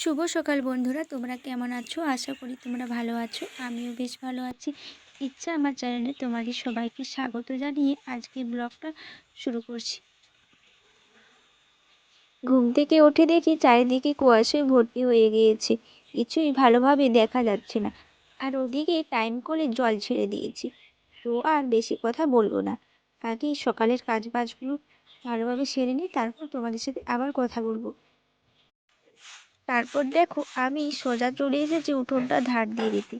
শুভ সকাল বন্ধুরা, তোমরা কেমন আছো? আশা করি তোমরা ভালো আছো, আমিও বেশ ভালো আছি। ইচ্ছা আমার চ্যানেলে তোমাকে সবাইকে স্বাগত জানিয়ে আজকের ব্লগটা শুরু করছি। ঘুম থেকে উঠে দেখি চারিদিকে কুয়াশায় ভর্তি হয়ে গিয়েছে, কিছুই ভালোভাবে দেখা যাচ্ছে না। আর ওদিকে টাইম করে জল ছেড়ে দিয়েছি, তো আর বেশি কথা বলব না। আগে সকালের কাজ বাজগুলো ভালোভাবে সেরে নিই, তারপর তোমাদের সাথে আবার কথা বলব। তারপর দেখো আমি সোজা চলে এসেছি উঠোনটা ঝাড় দিয়ে দিতে।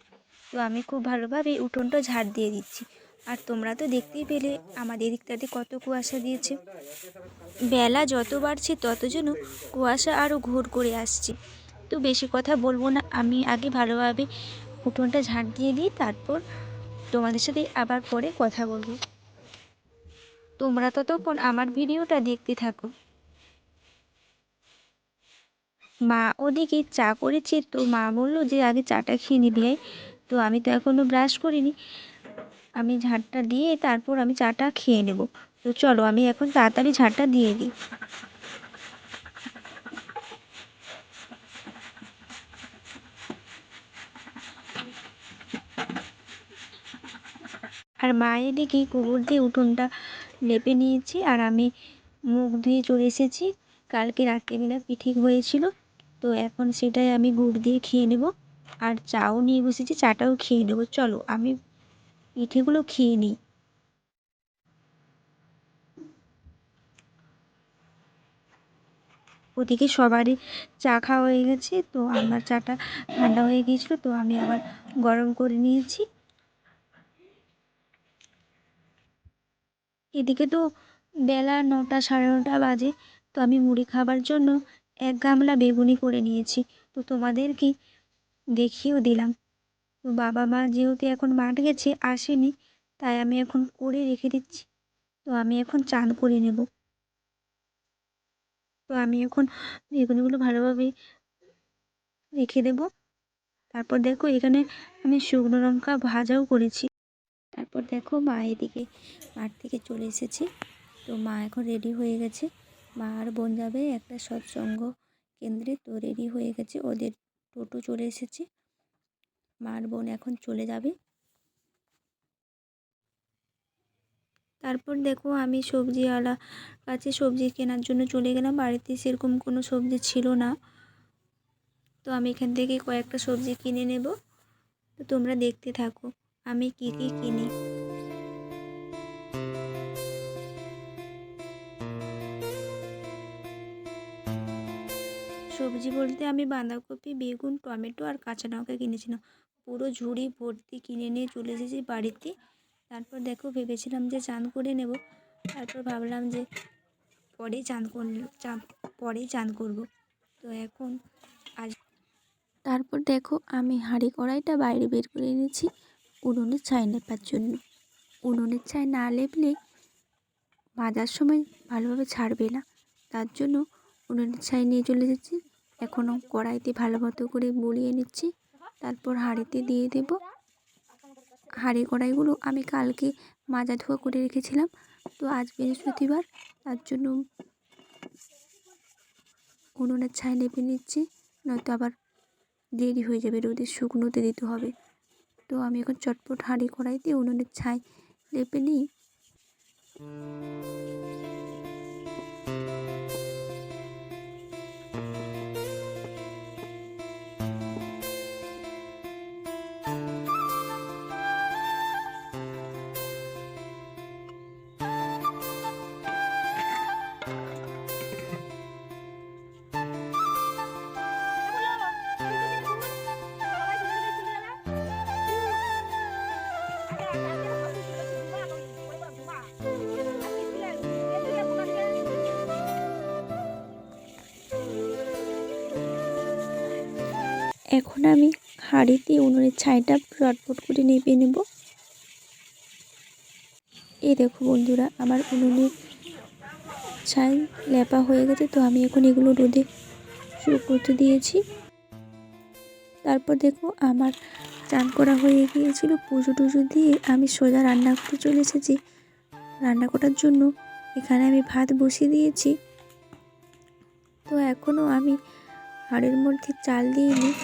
তো আমি খুব ভালোভাবে উঠোনটা ঝাড় দিয়ে দিচ্ছি। আর তোমরা তো দেখতেই পেলে আমাদের দিকটাতে কত কুয়াশা দিয়েছে। বেলা যত বাড়ছে তত যেন কুয়াশা আরও ঘোর করে আসছে। তো বেশি কথা বলব না, আমি আগে ভালোভাবে উঠোনটা ঝাড় দিয়ে দিই, তারপর তোমাদের সাথে আবার পরে কথা বলব। তোমরা ততক্ষণ আমার ভিডিওটা দেখতে থাকো। মা ওদিকে চা করেছে তো মা বলল যে, আগে চাটা খেয়ে নিবি তো আমি তো এখনও ব্রাশ করিনি। আমি ঝাড়টা দিয়ে তারপর আমি চাটা খেয়ে নেব। তো চলো আমি এখন তাড়াতাড়ি ঝাড়টা দিয়ে দিই। আর মা এদিকে গোবর দিয়ে উঠোনটা লেপে নিয়েছি আর আমি মুখ ধুয়ে চলে এসেছি। কালকে রাত্রিবেলা পিঠে হয়েছিল। তো এখন সেটাই আমি গুড় দিয়ে খেয়ে নেব। আর চাও নিয়ে বসেছি, চাটাও খেয়ে নেব। চলো, আমি পিঠেগুলো খেয়ে নিই। ওদিকে সবারই চা খাওয়া হয়ে গেছে, তো আমার চাটা ঠান্ডা হয়ে গিয়েছিল, তো আমি আবার গরম করে নিয়েছি। এদিকে তো বেলা নটা সাড়ে নটা বাজে, তো আমি মুড়ি খাবার জন্য এক গামলা বেগুনি করে নিয়েছি। তো তোমাদেরকে দেখিয়েও দিলাম। তো বাবা মা যেহেতু এখন মাঠ গেছে, আসেনি, তাই আমি এখন করে রেখে দিচ্ছি। তো আমি এখন চান করে নেব। তো আমি এখন বেগুনিগুলো ভালোভাবে রেখে দেব। তারপর দেখো এখানে আমি শুকনো লঙ্কা ভাজাও করেছি। তারপর দেখো মা এদিকে মাঠ থেকে চলে এসেছে। তো মা এখন রেডি হয়ে গেছে। মা আর বোন যাবে একটা সৎসঙ্গ কেন্দ্রে তো রেডি হয়ে গেছে। ওদের টোটো চলে এসেছে। মার বোন এখন চলে যাবে। তারপর দেখো আমি সবজিওয়ালা কাছে সবজি কেনার জন্য চলে গেলাম। বাড়িতে সেরকম কোনো সবজি ছিল না। তো আমি এখান থেকে কয়েকটা সবজি কিনে নেব। তো তোমরা দেখতে থাকো আমি কী কী কিনি। সবজি বলতে আমি বাঁধাকপি, বেগুন, টমেটো আর কাঁচা লঙ্কা কিনেছিলাম। পুরো ঝুড়ি ভর্তি কিনে নিয়ে চলে এসেছি বাড়িতে। তারপর দেখো ভেবেছিলাম যে চান করে নেব। তারপর ভাবলাম যে পরেই চান করলে চা পরেই চান করব। তো এখন আজ তারপর দেখো আমি হাঁড়ি কড়াইটা বাইরে বের করে এনেছি উনুনের ছাই লেপার জন্য। উনুনের ছাই না লেপলে ভাজার সময় ভালোভাবে ছাড়বে না। তার জন্য উনুনের ছাই নিয়ে চলে এসেছি এখনও কড়াইতে ভালো মতো করে বলিয়ে নিচ্ছি। তারপর হাঁড়িতে দিয়ে দেব। হাঁড়ি কড়াইগুলো আমি কালকে মাজা ধোয়া করে রেখেছিলাম। তো আজ বৃহস্পতিবার, তার জন্য উনুনের ছাই লেপে নিচ্ছি। নয়তো আবার দেরি হয়ে যাবে, রোদে শুকনোতে দিতে হবে। তো আমি এখন চটপট হাঁড়ি কড়াইতে উনুনের ছাই লেপে নিই। এখন আমি হাঁড়িতে উনুনের ছাইটা চটপট করে নেবে নেব। এই দেখো বন্ধুরা, আমার উনুনের ছাই লেপা হয়ে গেছে, তো আমি এখন এগুলো রোদে শুকোতে দিয়েছি। তারপর দেখো আমার চান করা হয়ে গিয়েছিল, পুজো টুজো দিয়ে আমি সোজা রান্না করতে চলে এসেছি। রান্না করার জন্য এখানে আমি ভাত বসিয়ে দিয়েছি। তো এখনও আমি হাঁড়ির মধ্যে চাল দিয়ে নিই।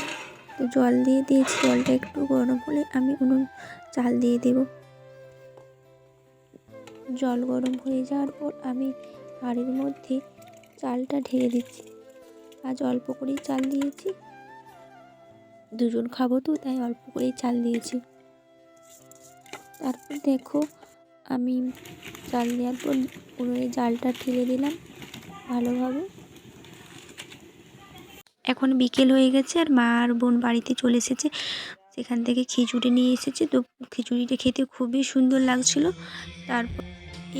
তো জল দিয়ে দিয়েছি, জলটা একটু গরম হলে আমি উনুন চাল দিয়ে দেব। জল গরম হয়ে যাওয়ার পর আমি হাঁড়ির মধ্যে চালটা ঢেলে দিচ্ছি। আজ অল্প করেই চাল দিয়েছি, দুজন খাব তো, তাই অল্প করেই চাল দিয়েছি। তারপর দেখো, আমি চাল দেওয়ার পর উনুনে জালটা ঠেলে দিলাম ভালোভাবে। এখন বিকেল হয়ে গেছে আর মা আর বোন বাড়িতে চলে এসেছে। সেখান থেকে খিচুড়ি নিয়ে এসেছে। তো খিচুড়িটা খেতে খুবই সুন্দর লাগছিল। তারপর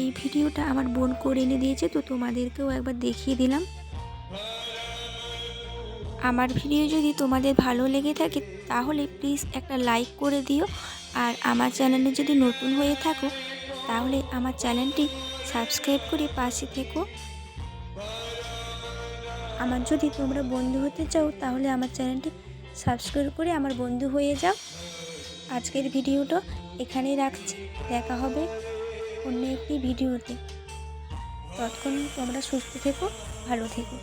এই ভিডিওটা আমার বোন করে এনে দিয়েছে। তো তোমাদেরকেও একবার দেখিয়ে দিলাম। আমার ভিডিও যদি তোমাদের ভালো লেগে থাকে, তাহলে প্লিজ একটা লাইক করে দিও। আর আমার চ্যানেলে যদি নতুন হয়ে থাকো, তাহলে আমার চ্যানেলটি সাবস্ক্রাইব করে পাশে থেকো। আমার যদি তোমরা বন্ধু হতে চাও, তাহলে আমার চ্যানেলটি সাবস্ক্রাইব করে আমার বন্ধু হয়ে যাও। আজকের ভিডিওটা এখানেই রাখছি। দেখা হবে অন্য একটি ভিডিওতে। ততক্ষণ তোমরা সুস্থ থেকো, ভালো থেকো।